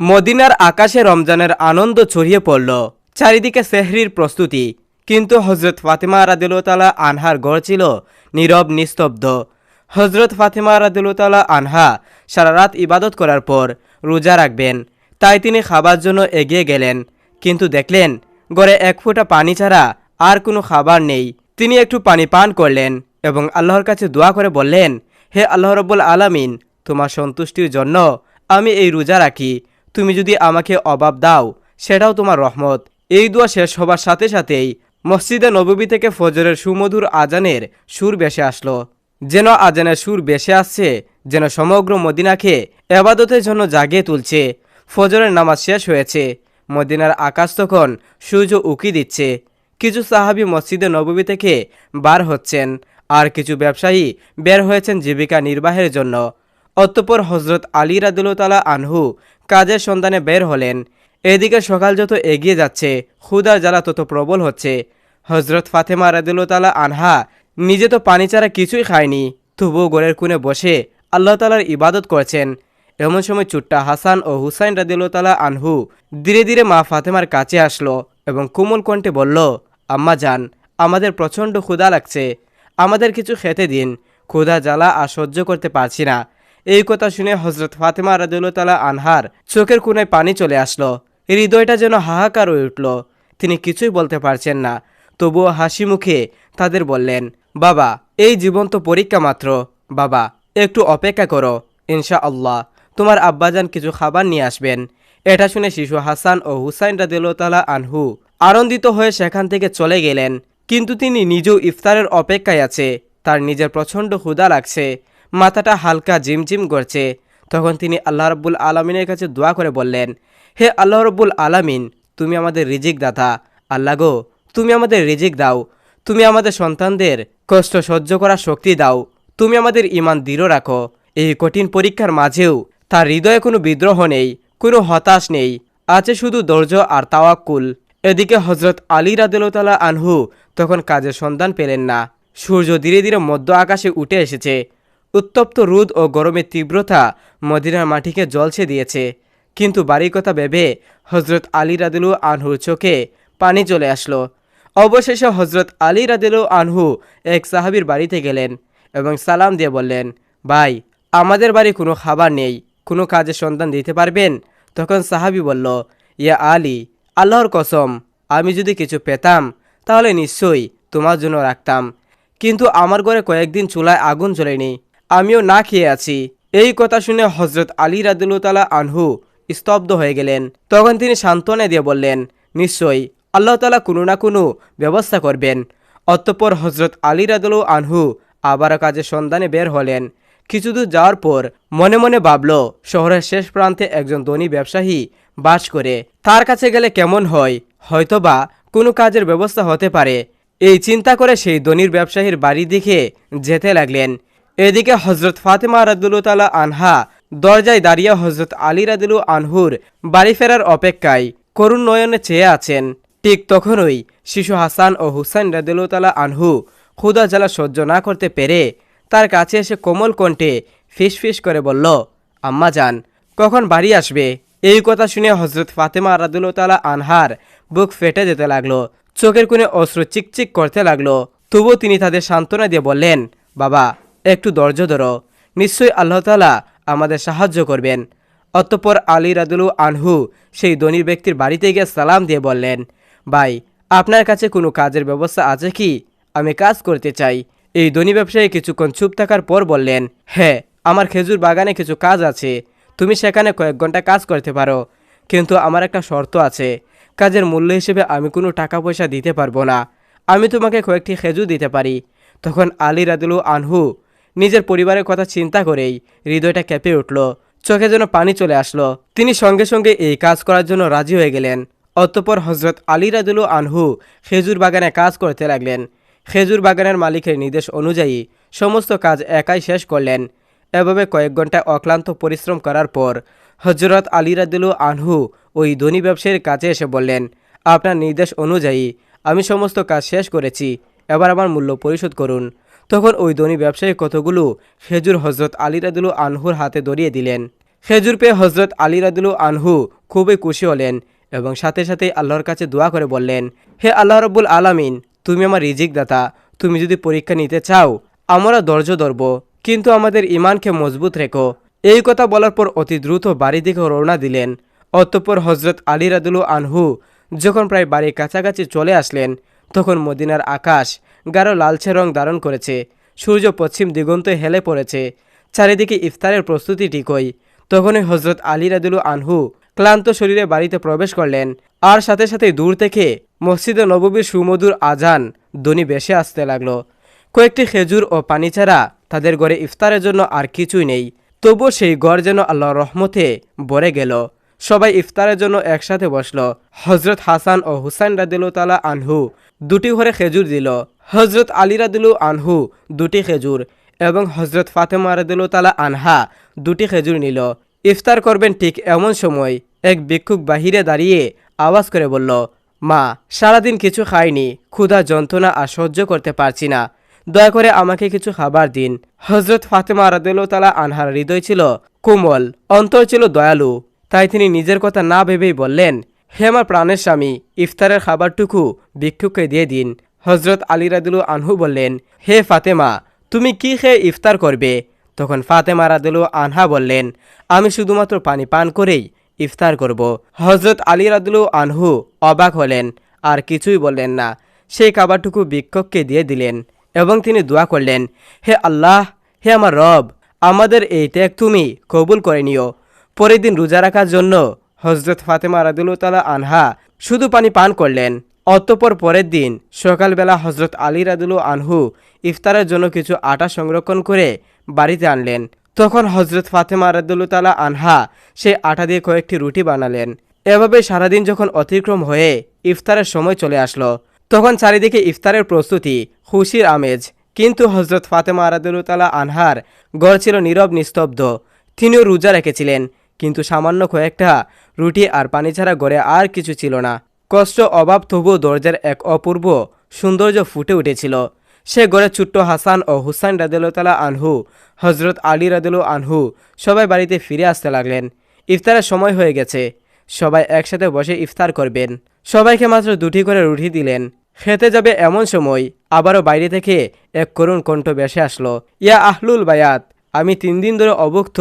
মদিনার আকাশে রমজানের আনন্দ ছড়িয়ে পড়ল। চারিদিকে সেহরির প্রস্তুতি। কিন্তু হজরত ফাতেমা রাদিলতালা আনহার গড় ছিল নীরব, নিস্তব্ধ। হজরত ফাতেমা রাদিলতালা আনহা সারা রাত ইবাদত করার পর রোজা রাখবেন। তাই তিনি খাবার জন্য এগিয়ে গেলেন। কিন্তু দেখলেন গড়ে এক ফোঁটা পানি ছাড়া আর কোনো খাবার নেই। তিনি একটু পানি পান করলেন এবং আল্লাহর কাছে দোয়া করে বললেন, হে আল্লাহ রব্বুল আলামিন, তোমার সন্তুষ্টির জন্য আমি এই রোজা রাখি। তুমি যদি আমাকে অভাব দাও, সেটাও তোমার রহমত। এই দোয়া শেষ হবার সাথে সাথেই মসজিদে নববী থেকে ফজরের সুমধুর আজানের সুর বেসে আসলো। যেন আজানের সুর বেসে আসছে, যেন সমগ্র মদিনাকে এবাদতের জন্য জাগিয়ে তুলছে। ফজরের নামাজ শেষ হয়েছে, মদিনার আকাশ তখন সূর্য উকি দিচ্ছে। কিছু সাহাবি মসজিদে নববী থেকে বার হচ্ছেন, আর কিছু ব্যবসায়ী বের হয়েছেন জীবিকা নির্বাহের জন্য। অতঃপর হজরত আলী রাদুল্লাহ আনহু কাজের সন্ধানে বের হলেন। এদিকে সকাল যত এগিয়ে যাচ্ছে ক্ষুদার জ্বালা তত প্রবল হচ্ছে। হজরত ফাতেমা রাদুল্লাহ আনহা নিজে তো পানি ছাড়া কিছুই খায়নি, তবুও গোড়ের কোণে বসে আল্লাহ তালার ইবাদত করছেন। এমন সময় চুট্টা হাসান ও হুসাইন রাদিল্লাহ আনহু ধীরে ধীরে মা ফাতেমার কাছে আসলো এবং কোমল কণ্ঠে বলল, আম্মা যান, আমাদের প্রচণ্ড ক্ষুধা লাগছে। আমাদের কিছু খেতে দিন। ক্ষুধা, জ্বালা আর সহ্য করতে পারছি না। এই কথা শুনে হজরত ফাতেমা রাদুল্লাহ আনহার চোখের কোনায় পানি চলে আসলো। হৃদয়টা যেন হাহাকার হয়ে উঠল। তিনি কিছুই বলতে পারছেন না। তবুও হাসি মুখে তাদের বললেন, বাবা, এই জীবন তো পরীক্ষা মাত্র। বাবা, একটু অপেক্ষা করো। ইনশা আল্লাহ তোমার আব্বাজান কিছু খাবার নিয়ে আসবেন। এটা শুনে শিশু হাসান ও হুসাইন রাদিল্লাহ আনহু আনন্দিত হয়ে সেখান থেকে চলে গেলেন। কিন্তু তিনি নিজেও ইফতারের অপেক্ষায় আছে। তার নিজের প্রচণ্ড ক্ষুধা লাগছে। মাথাটা হালকা জিমজিম করছে। তখন তিনি আল্লাহ রব্বুল আলমিনের কাছে দোয়া করে বললেন, হে আল্লাহ রব্বুল আলামিন, তুমি আমাদের রিজিক দাতা আল্লাহ গো, তুমি আমাদের রিজিক দাও। তুমি আমাদের সন্তানদের কষ্ট সহ্য করার শক্তি দাও। তুমি আমাদের ইমান দৃঢ় রাখো। এই কঠিন পরীক্ষার মাঝেও তার হৃদয়ে কোনো বিদ্রোহ নেই, কোনো হতাশ নেই। আছে শুধু ধৈর্য আর তাওয়াক্কুল। এদিকে হজরত আলী রাদিল্লা আনহু তখন কাজের সন্ধান পেলেন না। সূর্য ধীরে ধীরে মধ্য আকাশে উঠে এসেছে। উত্তপ্ত রোদ ও গরমের তীব্রতা মদিনার মাটিকে জলছে দিয়েছে। কিন্তু বাড়ির কথা ভেবে হজরত আলী রাদিলু আনহুর চোখে পানি চলে আসলো। অবশেষে হজরত আলী রাদিলু আনহু এক সাহাবির বাড়িতে গেলেন এবং সালাম দিয়ে বললেন, ভাই, আমাদের বাড়ি কোনো খাবার নেই, কোনো কাজের সন্ধান দিতে পারবেন? তখন সাহাবি বলল, ইয়া আলী, আল্লাহর কসম, আমি যদি কিছু পেতাম, তাহলে নিশ্চয়ই তোমার জন্য রাখতাম। কিন্তু আমার ঘরে কয়েকদিন চুলায় আগুন জ্বলেনি আমিও না খেয়ে আছি। এই কথা শুনে হজরত আলী রাদুল্লাহ আনহু স্তব্ধ হয়ে গেলেন। তখন তিনি সান্ত্বনা দিয়ে বললেন, নিশ্চয়ই আল্লাহ তালা কোনো না কোনো ব্যবস্থা করবেন। অতঃপর হজরত আলী রাদুল আনহু আবারও কাজে সন্ধানে বের হলেন। কিছুদূর যাওয়ার পর মনে মনে ভাবল, শহরের শেষ প্রান্তে একজন ধনী ব্যবসায়ী বাস করে, তার কাছে গেলে কেমন হয়? হয়তোবা কোনো কাজের ব্যবস্থা হতে পারে। এই চিন্তা করে সেই ধনীর ব্যবসায়ীর বাড়ি দিকে যেতে লাগলেন। এদিকে হজরত ফাতেমা রাদুল্লাহ আনহা দরজায় দাঁড়িয়ে হজরত আলী রাদুলু আনহুর বাড়ি ফেরার অপেক্ষায় করুণ নয়নে চেয়ে আছেন। ঠিক তখনই শিশু হাসান ও হুসাইন রাদুল্লাহ আনহু ক্ষুদা জ্বালা সহ্য না করতে পেরে তার কাছে এসে কোমল কণ্ঠে ফিস ফিস করে বলল, আম্মা যান, কখন বাড়ি আসবে? এই কথা শুনে হজরত ফাতেমা রাদুল্লাহ আনহার বুক ফেটে যেতে লাগল, চোখের কোণে অশ্রু চিকচিক করতে লাগল। তবুও তিনি তাদের সান্ত্বনা দিয়ে বললেন, বাবা একটু ধৈর্য ধরো। নিশ্চয়ই আল্লাহ তালা আমাদের সাহায্য করবেন। অতঃপর আলী রাদুলু আনহু সেই ধনী ব্যক্তির বাড়িতে গিয়ে সালাম দিয়ে বললেন, ভাই, আপনার কাছে কোনো কাজের ব্যবস্থা আছে কি? আমি কাজ করতে চাই। এই ধনী ব্যবসায়ী কিছুক্ষণ চুপ থাকার পর বললেন হ্যাঁ আমার খেজুর বাগানে কিছু কাজ আছে। তুমি সেখানে কয়েক ঘণ্টা কাজ করতে পারো। কিন্তু আমার একটা শর্ত আছে। কাজের মূল্য হিসেবে আমি কোনো টাকা পয়সা দিতে পারব না। আমি তোমাকে কয়েকটি খেজুর দিতে পারি। তখন আলী রাদুলু আনহু নিজের পরিবারের কথা চিন্তা করেই হৃদয়টা কেঁপে উঠল। চোখে যেন পানি চলে আসলো। তিনি সঙ্গে সঙ্গে এই কাজ করার জন্য রাজি হয়ে গেলেন। অতঃপর হজরত আলী রাদুলু আনহু খেজুর বাগানে কাজ করতে লাগলেন। খেজুর বাগানের মালিকের নির্দেশ অনুযায়ী সমস্ত কাজ একাই শেষ করলেন। এভাবে কয়েক ঘণ্টা অক্লান্ত পরিশ্রম করার পর হজরত আলী রাদুলু আনহু ওই ধনী ব্যবসায়ীর কাছে এসে বললেন, আপনার নির্দেশ অনুযায়ী আমি সমস্ত কাজ শেষ করেছি। এবার আমার মূল্য পরিশোধ করুন। তখন ওই ধনী ব্যবসায়ী কতগুলো? খেজুর হজরত আলী রাদুলু আনহুর হাতে ধরিয়ে দিলেন। খেজুর পেয়ে হজরত আলী রাদুলু আনহু খুবই খুশি হলেন এবং সাথে সাথে আল্লাহর কাছে দোয়া করে বললেন, হে আল্লাহ রব্বুল আলামিন, তুমি আমার রিজিক দাতা। তুমি যদি পরীক্ষা নিতে চাও, আমরা ধৈর্য ধরব, কিন্তু আমাদের ইমানকে মজবুত রেখো। এই কথা বলার পর অতি দ্রুত বাড়ি দিকে রওনা দিলেন। অতঃপর হজরত আলী রাদুলু আনহু যখন প্রায় বাড়ির কাছাকাছি চলে আসলেন তখন মদিনার আকাশ গাঢ় লালচে রং ধারণ করেছে। সূর্য পশ্চিম দিগন্তে হেলে পড়েছে। চারিদিকে ইফতারের প্রস্তুতি ঠিকই। তখনই হজরত আলী রাদুলু আনহু ক্লান্ত শরীরে বাড়িতে প্রবেশ করলেন। আর সাথে সাথে দূর থেকে মসজিদে নববীর সুমধুর আজান ধ্বনি বেশে আসতে লাগল। কয়েকটি খেজুর ও পানি ছাড়া তাদের ঘরে ইফতারের জন্য আর কিছুই নেই। তবুও সেই ঘর যেন আল্লাহর রহমতে ভরে গেল। সবাই ইফতারের জন্য একসাথে বসল। হজরত হাসান ও হুসাইন রাদিলু তালা আনহু দুটি ঘরে খেজুর দিল। হজরত আলী রাদিলু আনহু দুটি খেজুর এবং হজরত ফাতেমা রাদিলু তালা আনহা দুটি খেজুর নিল। ইফতার করবেন ঠিক এমন সময় এক ভিক্ষুক বাহিরে দাঁড়িয়ে আওয়াজ করে বলল, মা, সারাদিন কিছু খাইনি, ক্ষুধা, যন্ত্রণা আর সহ্য করতে পারছি না। দয়া করে আমাকে কিছু খাবার দিন। হজরত ফাতেমা রাদিল্লাহ আনহার হৃদয় ছিল কোমল, অন্তর ছিল দয়ালু। তাই তিনি নিজের কথা না ভেবেই বললেন হে আমার প্রাণের স্বামী, ইফতারের খাবারটুকু ভিক্ষুককে দিয়ে দিন। হজরত আলী রাদিলু আনহু বললেন, হে ফাতেমা, তুমি কি খেয়ে ইফতার করবে? তখন ফাতেমা রাদুলু আনহা বললেন, আমি শুধুমাত্র পানি পান করেই ইফতার করব। হজরত আলী রাদিলু আনহু অবাক হলেন, আর কিছুই বললেন না। সেই খাবারটুকু ভিক্ষককে দিয়ে দিলেন এবং তিনি দোয়া করলেন, হে আল্লাহ, হে আমার রব, আমাদের এই ত্যাগ তুমি কবুল করে নিও। পরের দিন রোজা রাখার জন্য হজরত ফাতেমা রাদুল্লাহ আনহা শুধু পানি পান করলেন। অতঃপর পরের দিন সকালবেলা হজরত আলী রাদুলু আনহু ইফতারের জন্য কিছু আটা সংরক্ষণ করে বাড়িতে আনলেন। তখন হজরত ফাতেমা রাদুল্লাহ আনহা সেই আটা দিয়ে কয়েকটি রুটি বানালেন। এভাবে সারাদিন যখন অতিক্রম হয়ে ইফতারের সময় চলে আসলো, তখন চারিদিকে ইফতারের প্রস্তুতি খুশির আমেজ। কিন্তু হজরত ফাতেমা আরাদুল্লাহ আনহার গড় ছিল নীরব, নিস্তব্ধ। তিনিও রোজা রেখেছিলেন। কিন্তু সামান্য কয়েকটা রুটি আর পানি ছাড়া গড়ে আর কিছু ছিল না। কষ্ট, অভাব তবুও দরজার এক অপূর্ব সৌন্দর্য ফুটে উঠেছিল। সে গড়ে ছোট্ট হাসান ও হুসাইন রাদিল্লাহ আনহু হজরত আলী রাদিল আনহু সবাই বাড়িতে ফিরে আসতে লাগলেন। ইফতারের সময় হয়ে গেছে। সবাই একসাথে বসে ইফতার করবেন। সবাইকে মাত্র দুটি করে রুটি দিলেন। খেতে যাবে এমন সময় আবারও বাইরে থেকে এক করুণ কণ্ঠ বেসে আসলো, ইয়া আহলুল বায়াত, আমি তিন দিন ধরে অভুক্ত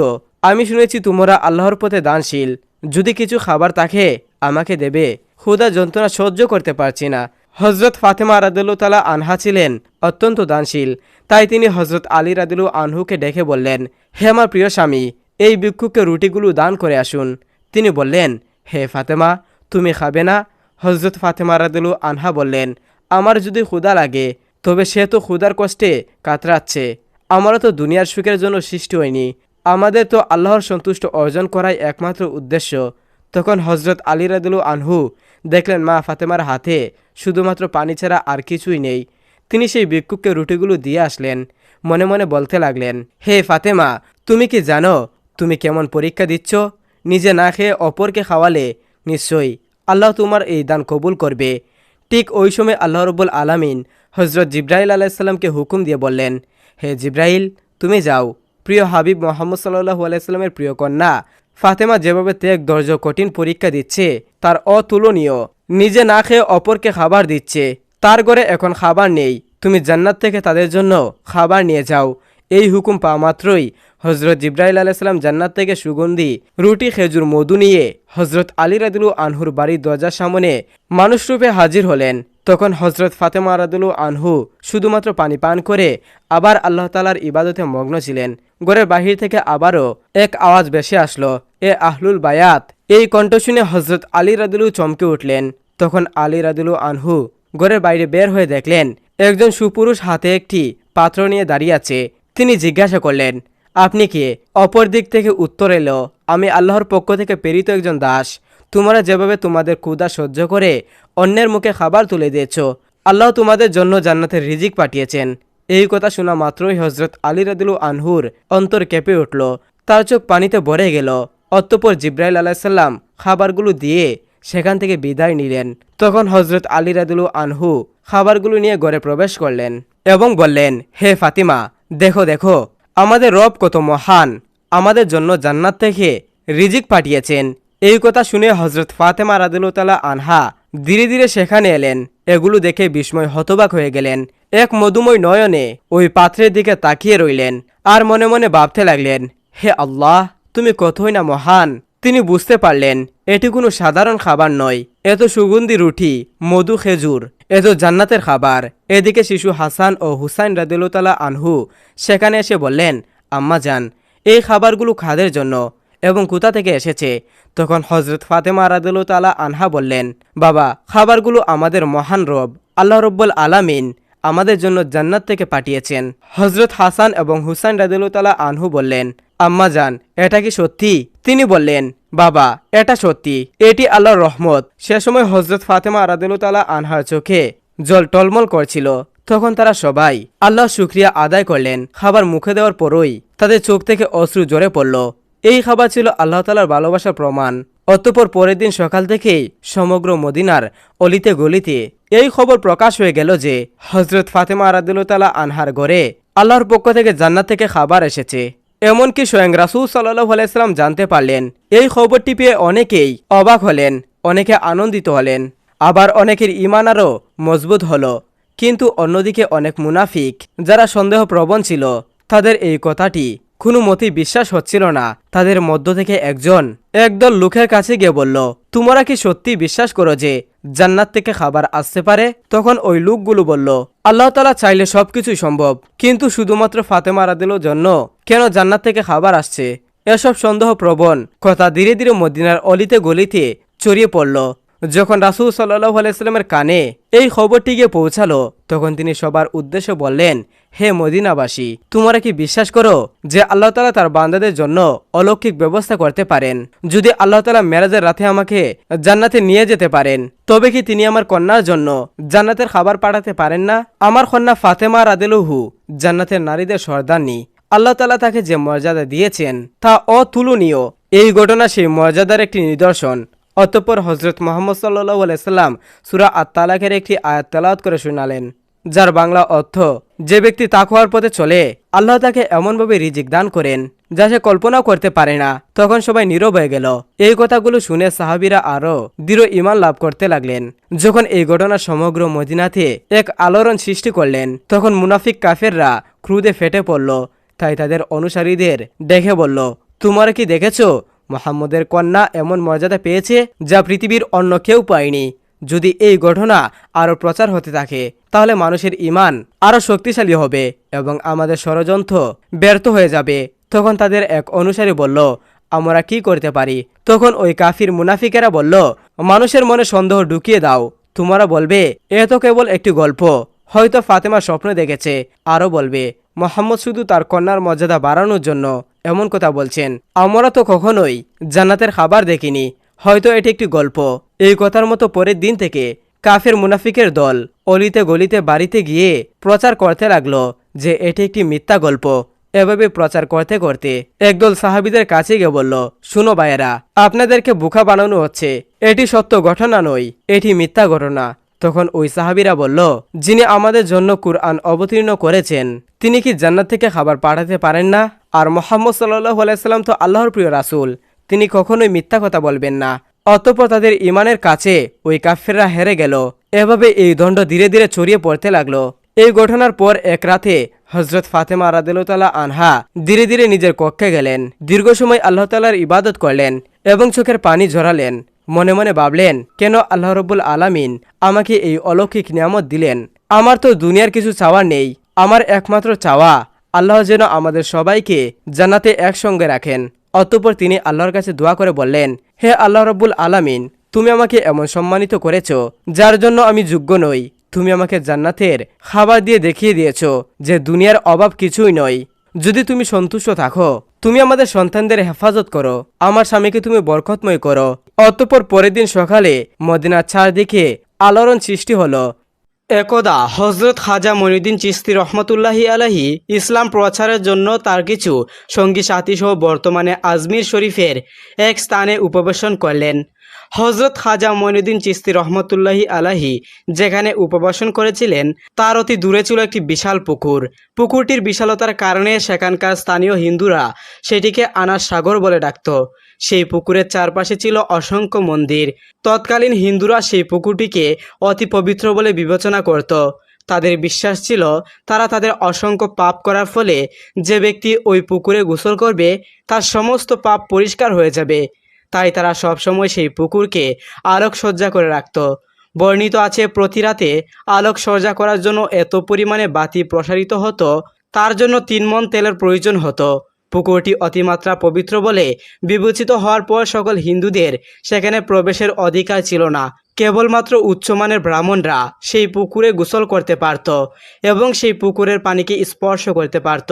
আমি শুনেছি তোমরা আল্লাহর পথে দানশীল। যদি কিছু খাবার থাকে আমাকে দেবে ক্ষুদা যন্ত্রণা সহ্য করতে পারছি না। হজরত ফাতেমা রাদুল্লাহ আনহা ছিলেন অত্যন্ত দানশীল। তাই তিনি হজরত আলী রাদুলু আনহুকে ডেকে বললেন, হে আমার প্রিয় স্বামী, এই ভিক্ষুককে রুটিগুলো দান করে আসুন। তিনি বললেন, হে ফাতেমা, তুমি খাবে না? হজরত ফাতেমা রাদুলু আনহা বললেন, আমার যদি ক্ষুদা লাগে, তবে সে তো ক্ষুদার কষ্টে কাতরাচ্ছে। আমরা তো দুনিয়ার সুখের জন্য সৃষ্টি হয়নি। আমাদের তো আল্লাহর সন্তুষ্ট অর্জন করাই একমাত্র উদ্দেশ্য। তখন হজরত আলী রাদুলু আনহু দেখলেন, মা ফাতেমার হাতে শুধুমাত্র পানি ছাড়া আর কিছুই নেই। তিনি সেই ভিক্ষুককে রুটিগুলো দিয়ে আসলেন, মনে মনে বলতে লাগলেন, হে ফাতেমা, তুমি কি জানো, তুমি কেমন পরীক্ষা দিচ্ছ? নিজে না খেয়ে অপরকে খাওয়ালে নিশ্চয়ই আল্লাহ তোমার এই দান কবুল করবে। ঠিক ওই সময় আল্লাহ রব্বুল আলামিন হজরত জিব্রাইল আলাইসাল্লামকে হুকুম দিয়ে বললেন, হে জিব্রাইল, তুমি যাও। প্রিয় হাবিব মোহাম্মদ সাল্লাহু আলাইস্লামের প্রিয় কন্যা। ফাতেমা যেভাবে ত্যাগ দর্জ কঠিন পরীক্ষা দিচ্ছে, তার অতুলনীয়। নিজে না খেয়ে অপরকে খাবার দিচ্ছে। তার ঘরে এখন খাবার নেই। তুমি জান্নাত থেকে তাদের জন্য খাবার নিয়ে যাও। এই হুকুম পাওয়া মাত্রই হজরত জিব্রাইল আলাইসাল্লাম জান্নাত থেকে সুগন্ধি, রুটি, খেজুর, মধু নিয়ে হজরত আলী রাদুলু আনহুর বাড়ির দরজার সামনে মানুষরূপে হাজির হলেন। তখন হজরত ফাতেমা রাদুলু আনহু শুধুমাত্র পানি পান করে আবার আল্লাহ তালার ইবাদতে মগ্ন ছিলেন। ঘরের বাহির থেকে আবারও এক আওয়াজ বেশি আসলো, এ আহলুল বায়াত! এই কণ্ঠ শুনে হজরত আলী রাদুলু চমকে উঠলেন। তখন আলী রাদুলু আনহু ঘরের বাইরে বের হয়ে দেখলেন, একজন সুপুরুষ হাতে একটি পাত্র নিয়ে দাঁড়িয়ে আছে। তিনি জিজ্ঞাসা করলেন আপনি কে অপর দিক থেকে উত্তর এলো? আমি আল্লাহর পক্ষ থেকে প্রেরিত একজন দাস। তোমরা যেভাবে তোমাদের ক্ষুদা সহ্য করে অন্যের মুখে খাবার তুলে দিয়েছ, আল্লাহ তোমাদের জন্য জান্নাতের রিজিক পাঠিয়েছেন। এই কথা শোনা মাত্রই হজরত আলী রাদুলু আনহুর অন্তর কেঁপে উঠল। তার চোখ পানিতে ভরে গেল। অতঃপর জিব্রাইল আলাহিসাল্লাম খাবারগুলো দিয়ে সেখান থেকে বিদায় নিলেন। তখন হজরত আলী রাদুলু আনহু খাবারগুলো নিয়ে ঘরে প্রবেশ করলেন এবং বললেন, হে ফাতিমা, দেখো দেখো। আমাদের রব কত মহান, আমাদের জন্য জান্নাত থেকে রিজিক পাঠিয়েছেন। এই কথা শুনে হজরত ফাতেমা রাদুলতালা আনহা ধীরে ধীরে সেখানে এলেন। এগুলো দেখে বিস্ময় হতবাক হয়ে গেলেন। এক মধুময় নয়নে ওই পাত্রের দিকে তাকিয়ে রইলেন আর মনে মনে ভাবতে লাগলেন, হে আল্লাহ, তুমি কতই না মহান তিনি বুঝতে পারলেন, এটি কোনো সাধারণ খাবার নয়। এত সুগন্ধি রুটি, মধু খেজুর, এত জান্নাতের খাবার। এদিকে শিশু হাসান ও হুসাইন রাদিল্লাহ আনহু সেখানে এসে বললেন, আম্মা যান, এই খাবারগুলো খাদের জন্য এবং কোথা থেকে এসেছে? তখন হজরত ফাতেমা রাদিল্লাহ আনহা বললেন, বাবা, খাবারগুলো আমাদের মহান রব, আল্লাহ রব্বুল আলামিন আমাদের জন্য জান্নাত থেকে পাঠিয়েছেন। হজরত হাসান এবং হুসাইন রাদিল্লাহ আনহু বললেন আম্মা যান এটা কি সত্যি? তিনি বললেন, বাবা, এটা সত্যি। এটি আল্লাহর রহমত। সে সময় হজরত ফাতেমা রাদিল্লাহ আনহার চোখে জল টলমল করছিল। তখন তারা সবাই আল্লাহ শুক্রিয়া আদায় করলেন। খাবার মুখে দেওয়ার পরই তাদের চোখ থেকে অশ্রু জোরে পড়ল। এই খাবার ছিল আল্লাহ তালার ভালোবাসার প্রমাণ। অতঃপর পরের দিন সকাল থেকেই সমগ্র মদিনার অলিতে গলিতে এই খবর প্রকাশ হয়ে গেল যে হজরত ফাতেমা আরাদুল্লাহ আনহার ঘরে আল্লাহর পক্ষ থেকে জান্নাত থেকে খাবার এসেছে। এমনকি স্বয়ং রাসুল সাল্লাহ আলাইসাল্লাম জানতে পারলেন। এই খবরটি পেয়ে অনেকেই অবাক হলেন, অনেকে আনন্দিত হলেন। আবার অনেকের ইমান আরও মজবুত হল। কিন্তু অন্যদিকে অনেক মুনাফিক যারা সন্দেহ প্রবণ ছিল, তাদের এই কথাটি কোনো মতেই বিশ্বাস হচ্ছিল না। তাদের মধ্য থেকে একজন, একদল লোকের কাছে গিয়ে বলল, তোমরা কি সত্যি বিশ্বাস করো যে জান্নাত থেকে খাবার আসতে পারে? তখন ওই লোকগুলো বলল, আল্লাহ তালা চাইলে সবকিছুই সম্ভব, কিন্তু শুধুমাত্র ফাতেমা রাদিলোর জন্য কেন জান্নাত থেকে খাবার আসছে? এসব সন্দেহ প্রবণ কথা ধীরে ধীরে মদিনার অলিতে গলিতে ছড়িয়ে পড়ল। যখন রাসুল সাল্লাহ আলাইস্লামের কানে এই খবরটি গিয়ে পৌঁছালো, তখন তিনি সবার উদ্দেশ্যে বললেন, হে মদিনাবাসী, তোমরা কি বিশ্বাস করো যে আল্লাহ তালা তার বান্দাদের জন্য অলৌকিক ব্যবস্থা করতে পারেন? যদি আল্লাহ তালা মেরাজের রাতে আমাকে জান্নাতে নিয়ে যেতে পারেন, তবে কি তিনি আমার কন্যার জন্য জান্নাতের খাবার পাঠাতে পারেন না? আমার কন্যা ফাতেমা রাদেলুহু জান্নাতের নারীদের সর্দারনি। আল্লাহ তালা তাকে যে মর্যাদা দিয়েছেন, তা অতুলনীয়। এই ঘটনা সেই মর্যাদার একটি নিদর্শন। অতঃপর হজরত মোহাম্মদ সাল্লাহ আলাইসাল্লাম সুরা আত্মালাকের একটি আয়াত তেলাওয়াত করে শোনালেন, যার বাংলা অর্থ, যে ব্যক্তি তাকওয়ার পথে চলে, আল্লাহ তাকে এমনভাবে রিজিক দান করেন, যা সে কল্পনাও করতে পারে না। তখন সবাই নীরব হয়ে গেল। এই কথাগুলো শুনে সাহাবিরা আরও দৃঢ় ইমান লাভ করতে লাগলেন। যখন এই ঘটনা সমগ্র মদিনাতে এক আলোড়ন সৃষ্টি করলেন, তখন মুনাফিক কাফেররা ক্রুদে ফেটে পড়ল। তাই তাদের অনুসারীদের দেখে বলল, তোমরা কি দেখেছ মোহাম্মদের কন্যা এমন মর্যাদা পেয়েছে যা পৃথিবীর অন্য কেউ পায়নি। যদি এই ঘটনা আরও প্রচার হতে থাকে, তাহলে মানুষের ইমান আরও শক্তিশালী হবে এবং আমাদের ষড়যন্ত্র ব্যর্থ হয়ে যাবে। তখন তাদের এক অনুসারী বলল, আমরা কি করতে পারি? তখন ওই কাফির মুনাফিকেরা বলল, মানুষের মনে সন্দেহ ঢুকিয়ে দাও। তোমরা বলবে, এ তো কেবল একটি গল্প। হয়তো ফাতেমা স্বপ্ন দেখেছে। আরও বলবে, মোহাম্মদ শুধু তার কন্যার মর্যাদা বাড়ানোর জন্য এমন কথা বলছেন। আমরা তো কখনোই জান্নাতের খাবার দেখিনি। হয়তো এটি একটি গল্প। এই কথার মতো পরের দিন থেকে কাফের মুনাফিকের দল অলিতে গলিতে বাড়িতে গিয়ে প্রচার করতে লাগল যে এটি একটি মিথ্যা গল্প। এভাবে প্রচার করতে করতে একদল সাহাবিদের কাছে গিয়ে বলল, শুনো ভাইয়েরা, আপনাদেরকে বোকা বানানো হচ্ছে। এটি সত্য ঘটনা নয়, এটি মিথ্যা ঘটনা। তখন ওই সাহাবিরা বলল, যিনি আমাদের জন্য কুরআন অবতীর্ণ করেছেন, তিনি কি জান্নাত থেকে খাবার পাঠাতে পারেন না? আর মোহাম্মদ সাল্লাহ আলাইসাল্লাম তো আল্লাহর প্রিয় রাসুল, তিনি কখনোই মিথ্যা কথা বলবেন না। অতঃপর তাদের ইমানের কাছে ওই কাফেররা হেরে গেল। এভাবে এই দণ্ড ধীরে ধীরে ছড়িয়ে পড়তে লাগল। এই ঘটনার পর এক রাতে হজরত ফাতেমা রাদিল্লাহ আনহা ধীরে ধীরে নিজের কক্ষে গেলেন। দীর্ঘ সময় আল্লাহ তালার ইবাদত করলেন এবং চোখের পানি ঝরালেন। মনে মনে ভাবলেন, কেন আল্লাহ রব্বুল আলামিন আমাকে এই অলৌকিক নিয়ামত দিলেন? আমার তো দুনিয়ার কিছু চাওয়া নেই, আমার একমাত্র চাওয়া, আল্লাহ যেন আমাদের সবাইকে জান্নাতে একসঙ্গে রাখেন। অতঃপর তিনি আল্লাহর কাছে দোয়া করে বললেন, হে আল্লাহ রব্বুল আলামিন, তুমি আমাকে এমন সম্মানিত করেছ, যার জন্য আমি যোগ্য নই। তুমি আমাকে জান্নাতের খাবার দিয়ে দেখিয়ে দিয়েছ যে দুনিয়ার অভাব কিছুই নয়। যদি তুমি সন্তুষ্ট থাকো, তুমি আমাদের সন্তানদের হেফাজত করো, আমার স্বামীকে তুমি বরকতময় করো। অতঃপর পরের দিন সকালে মদিনার চারদিকে আলোড়ন সৃষ্টি হলো। একদা হজরত খাজা মনিউদ্দিন চিস্তি রহমতুল্লাহি আলাহি ইসলাম প্রচারের জন্য তার কিছু সঙ্গী সাথী সহ বর্তমানে আজমির শরীফের এক স্থানে উপবেশন করলেন। হজরত খাজা মইনুদ্দিন চিস্তি রহমতুল্লাহি আলাহি যেখানে উপবাসন করেছিলেন, তার অতি দূরে ছিল একটি বিশাল পুকুর। পুকুরটির বিশালতার কারণে সেখানকার স্থানীয় হিন্দুরা সেটিকে আনার সাগর বলে ডাকত। সেই পুকুরের চারপাশে ছিল অসংখ্য মন্দির। তৎকালীন হিন্দুরা সেই পুকুরটিকে অতি পবিত্র বলে বিবেচনা করত। তাদের বিশ্বাস ছিল, তারা তাদের অসংখ্য পাপ করার ফলে যে ব্যক্তি ওই পুকুরে গোসল করবে, তার সমস্ত পাপ পরিষ্কার হয়ে যাবে। তাই তারা সবসময় সেই পুকুরকে আলোকসজ্জা করে রাখত। বর্ণিত আছে, প্রতি রাতে আলোকসজ্জা করার জন্য এত পরিমাণে বাতি প্রসারিত হতো, তার জন্য তিন মন তেলের প্রয়োজন হতো। পুকুরটি অতিমাত্রা পবিত্র বলে বিবেচিত হওয়ার পর সকল হিন্দুদের সেখানে প্রবেশের অধিকার ছিল না। কেবলমাত্র উচ্চমানের ব্রাহ্মণরা সেই পুকুরে গোসল করতে পারত এবং সেই পুকুরের পানিকে স্পর্শ করতে পারত।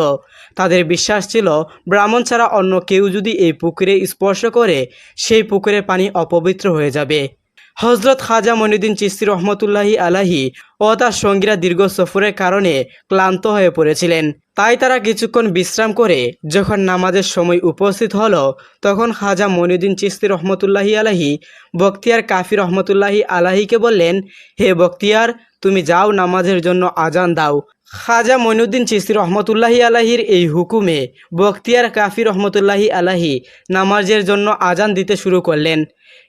তাদের বিশ্বাস ছিল, ব্রাহ্মণ ছাড়া অন্য কেউ যদি এই পুকুরে স্পর্শ করে, সেই পুকুরের পানি অপবিত্র হয়ে যাবে। হজরত খাজা মনিউদ্দিন চিস্তি রহমতুল্লাহি আলাহি ও তার সঙ্গীরা দীর্ঘ সফরের কারণে ক্লান্ত হয়ে পড়েছিলেন। তাই তারা কিছুক্ষণ বিশ্রাম করে যখন নামাজের সময় উপস্থিত হলো, তখন খাজা মনিউদ্দিন চিস্তি রহমতুল্লাহি আলাহি বক্তিয়ার কাফি রহমতুল্লাহি আলাহিকে বললেন, হে বক্তিয়ার তুমি যাও নামাজের জন্য আজান দাও। খাজা মইনুদ্দিন চিস্তি রহমতুল্লাহি আলাহির এই হুকুমে বক্তিয়ার কাফি রহমতুল্লাহি আলাহি নামাজের জন্য আজান দিতে শুরু করলেন।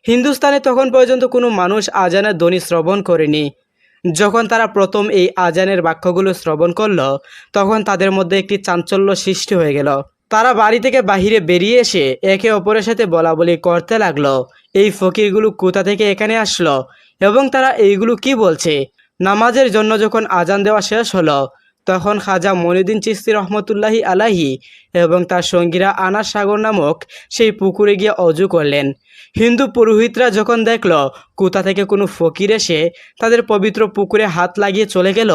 হিন্দুস্তানে তখন পর্যন্ত কোনো মানুষ আজানের ধ্বনি শ্রবণ করেনি। যখন তারা প্রথম এই আজানের বাক্যগুলো শ্রবণ করল, তখন তাদের মধ্যে একটি চাঞ্চল্য সৃষ্টি হয়ে গেল। তারা বাড়ি থেকে বাহিরে বেরিয়ে এসে একে অপরের সাথে বলা বলি করতে লাগল। এই ফকিরগুলো কোথা থেকে এখানে আসলো? এবং তারা এইগুলো কি বলছে? নামাজের জন্য যখন আজান দেওয়া শেষ হলো, তখন খাজা মনিউদ্দিন চিস্তি রহমতুল্লাহি আলাহি এবং তার সঙ্গীরা আনার সাগর নামক সেই পুকুরে গিয়ে অজু করলেন। হিন্দু পুরোহিতরা যখন দেখল কোথা থেকে কোনো ফকির এসে তাদের পবিত্র পুকুরে হাত লাগিয়ে চলে গেল,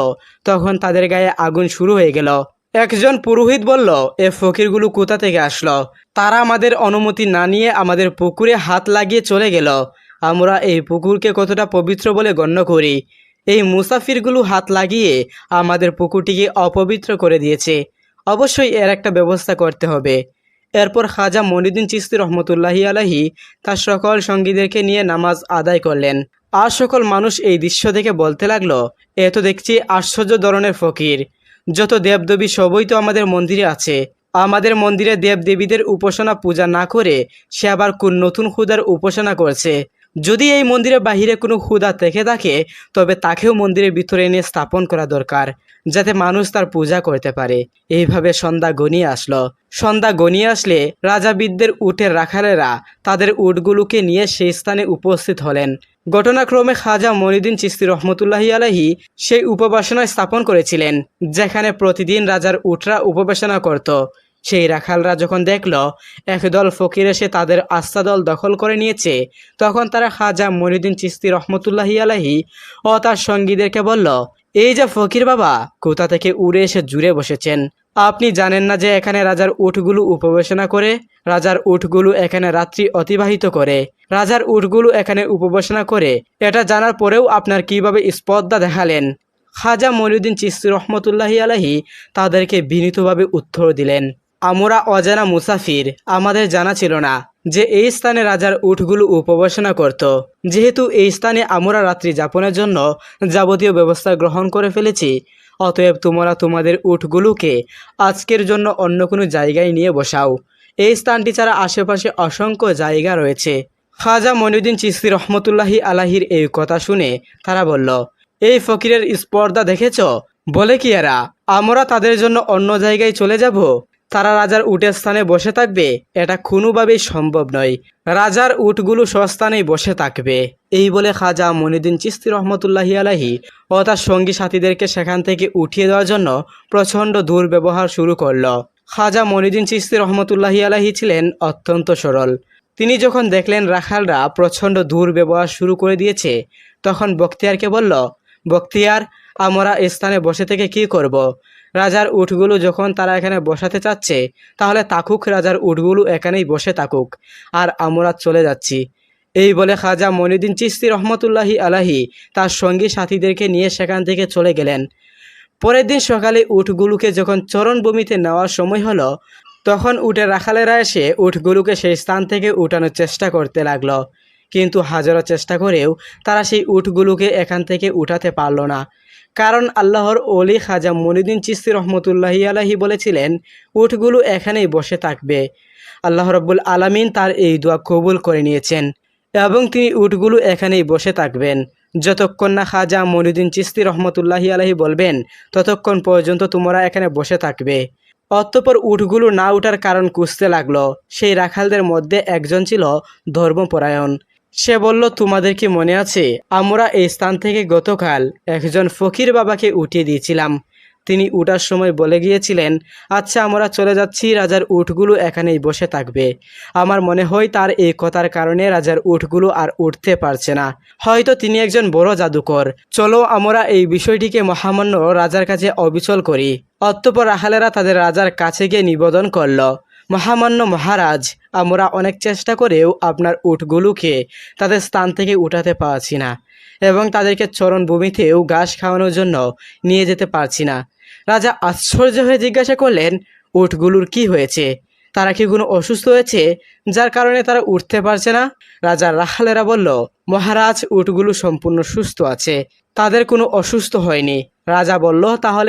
তখন তাদের গায়ে আগুন শুরু হয়ে গেল। একজন পুরোহিত বলল, এ ফকিরগুলো কোথা থেকে আসলো? তারা আমাদের অনুমতি না নিয়ে আমাদের পুকুরে হাত লাগিয়ে চলে গেল। আমরা এই পুকুরকে কতটা পবিত্র বলে গণ্য করি। এই মুসাফিরগুলো হাত লাগিয়ে আমাদের পুকুরটিকে অপবিত্র করে দিয়েছে। অবশ্যই এর একটা ব্যবস্থা করতে হবে। এরপর খাজা মনিউদ্দিন চিস্তি রহমতুল্লাহি আলাহি তার সকল সঙ্গীদেরকে নিয়ে নামাজ আদায় করলেন। আর সকল মানুষ এই দৃশ্য দেখে বলতে লাগল, এ তো দেখছি আশ্চর্য ধরনের ফকির। যত দেবদেবী সবই তো আমাদের মন্দিরে আছে। আমাদের মন্দিরে দেবদেবীদের উপাসনা পূজা না করে সে আবার কোন নতুন খুদার উপাসনা করছে। যদি এই মন্দিরের বাহিরে কোনো খুদা থেকে থাকে, তবে তাকেও মন্দিরের ভিতরে এনে স্থাপন করা দরকার, যাতে মানুষ তার পূজা করতে পারে। এইভাবে সন্ধ্যা গনিয়ে আসলো। সন্ধ্যা গনিয়ে আসলে রাজাবিদদের উটের রাখালেরা তাদের উটগুলোকে নিয়ে সেই স্থানে উপস্থিত হলেন। ঘটনাক্রমে খাজা মনিউদ্দিন চিস্তি রহমতুল্লাহি আলাহি সেই উপবাসনায় স্থাপন করেছিলেন, যেখানে প্রতিদিন রাজার উটরা উপবাসনা করত। সেই রাখালরা যখন দেখল, একদল ফকির এসে তাদের আস্তাদল দখল করে নিয়েছে, তখন তারা খাজা মনিউদ্দিন চিস্তি রহমতুল্লাহি আলাহি ও তার সঙ্গীদেরকে বলল, এই যে ফকির বাবা, কোথা থেকে উড়ে এসে জুড়ে বসেছেন? আপনি জানেন না যে এখানে রাজার উঠগুলো উপবেশনা করে, রাজার উঠগুলো এখানে রাত্রি অতিবাহিত করে, রাজার উঠগুলো এখানে উপবেশনা করে, এটা জানার পরেও আপনার কীভাবে স্পর্ধা দেখালেন? খাজা মনিউদ্দিন চিস্তি রহমতুল্লাহি আলাহি তাদেরকে বিনীতভাবে উত্তর দিলেন আমরা অজানা মুসাফির, আমাদের জানা ছিল না যে এই স্থানে রাজার উঠগুলো উপবেশনা করত। যেহেতু এই স্থানে আমরা রাত্রি যাপনের জন্য যাবতীয় ব্যবস্থা গ্রহণ করে ফেলেছি, অতএব তোমরা তোমাদের উঠগুলোকে আজকের জন্য অন্য কোনো জায়গায় নিয়ে বসাও। এই স্থানটি ছাড়া আশেপাশে অসংখ্য জায়গা রয়েছে। খাজা মনিউদ্দিন চিস্তি রহমতুল্লাহি আলাহির এই কথা শুনে তারা বলল, এই ফকিরের স্পর্ধা দেখেছ? বলে কি এরা, আমরা তাদের জন্য অন্য জায়গায় চলে যাব? তারা রাজার উটের স্থানে বসে থাকবে, এটা কোনোভাবেই সম্ভব নয়। রাজার উটগুলো স্বস্থানেই বসে থাকবে। এই বলে খাজা মনিউদ্দিন চিস্তি রহমতুল্লাহি আলাহি ও তার সঙ্গী সাথীদেরকে সেখান থেকে উঠিয়ে দেওয়ার জন্য প্রচণ্ড দুর্ব্যবহার শুরু করল। খাজা মনিউদ্দিন চিস্তি রহমতুল্লাহি আলাহি ছিলেন অত্যন্ত সরল। তিনি যখন দেখলেন রাখালরা প্রচণ্ড দুর্ব্যবহার শুরু করে দিয়েছে, তখন বক্তিয়ারকে বলল, বক্তিয়ার, আমরা স্থানে বসে থেকে কি করব। রাজার উটগুলো যখন তারা এখানে বসাতে চাচ্ছে, তাহলে তাকুক রাজার উটগুলো এখানেই বসে থাকুক আর আমরা চলে যাচ্ছি। এই বলে খাজা মনিউদ্দিন চিস্তি রহমতুল্লাহি আলাহি তার সঙ্গী সাথীদেরকে নিয়ে সেখান থেকে চলে গেলেন। পরের দিন সকালে উটগুলোকে যখন চরণভূমিতে নেওয়ার সময় হলো, তখন উটের রাখালেরা এসে উটগুলোকে সেই স্থান থেকে উঠানোর চেষ্টা করতে লাগল। কিন্তু হাজারো চেষ্টা করেও তারা সেই উঠগুলোকে এখান থেকে উঠাতে পারল না। কারণ আল্লাহর অলি খাজা মনিদিন চিস্তি রহমতুল্লাহি আলাহি বলেছিলেন উঠগুলো এখানেই বসে থাকবে। আল্লাহ রব্বুল আলামিন তার এই দোয়া কবুল করে নিয়েছেন এবং তিনি উটগুলো এখানেই বসে থাকবেন। যতক্ষণ না খাজা মনিদিন চিস্তি রহমতুল্লাহি আলাহি বলবেন, ততক্ষণ পর্যন্ত তোমরা এখানে বসে থাকবে। অতঃপর উটগুলো না উঠার কারণ খুঁজতে লাগল। সেই রাখালদের মধ্যে একজন ছিল ধর্মপরায়ণ। সে বলল, তোমাদের কি মনে আছে? আমরা এই স্থান থেকে গতকাল একজন ফকির বাবাকে উঠিয়ে দিয়েছিলাম। তিনি উঠার সময় বলে গিয়েছিলেন আচ্ছা আমরা চলে যাচ্ছি, রাজার উঠগুলো এখানেই বসে থাকবে। আমার মনে হয় তার এই কথার কারণে রাজার উঠগুলো আর উঠতে পারছে না। হয়তো তিনি একজন বড় জাদুকর। চলো, আমরা এই বিষয়টিকে মহামান্য রাজার কাছে অবিচল করি। অতঃপর রাখালেরা তাদের রাজার কাছে গিয়ে নিবেদন করল মহামান্য মহারাজ, আমরা অনেক চেষ্টা করেও আপনার উটগুলোকে তাদের স্থান থেকে উঠাতে পারছি না এবং তাদেরকে চরণভূমিতেও ঘাস খাওয়ানোর জন্য নিয়ে যেতে পারছি না। রাজা আশ্চর্য হয়ে জিজ্ঞাসা করলেন, উটগুলোর কি হয়েছে? তারা কি কোনো অসুস্থ হয়েছে, যার কারণে তারা উঠতে পারছে না? রাজা রাখালেরা বলল, মহারাজ, উটগুলো সম্পূর্ণ সুস্থ আছে, তাদের কোনো অসুস্থ হয়নি। রাজা বলল, তাহলে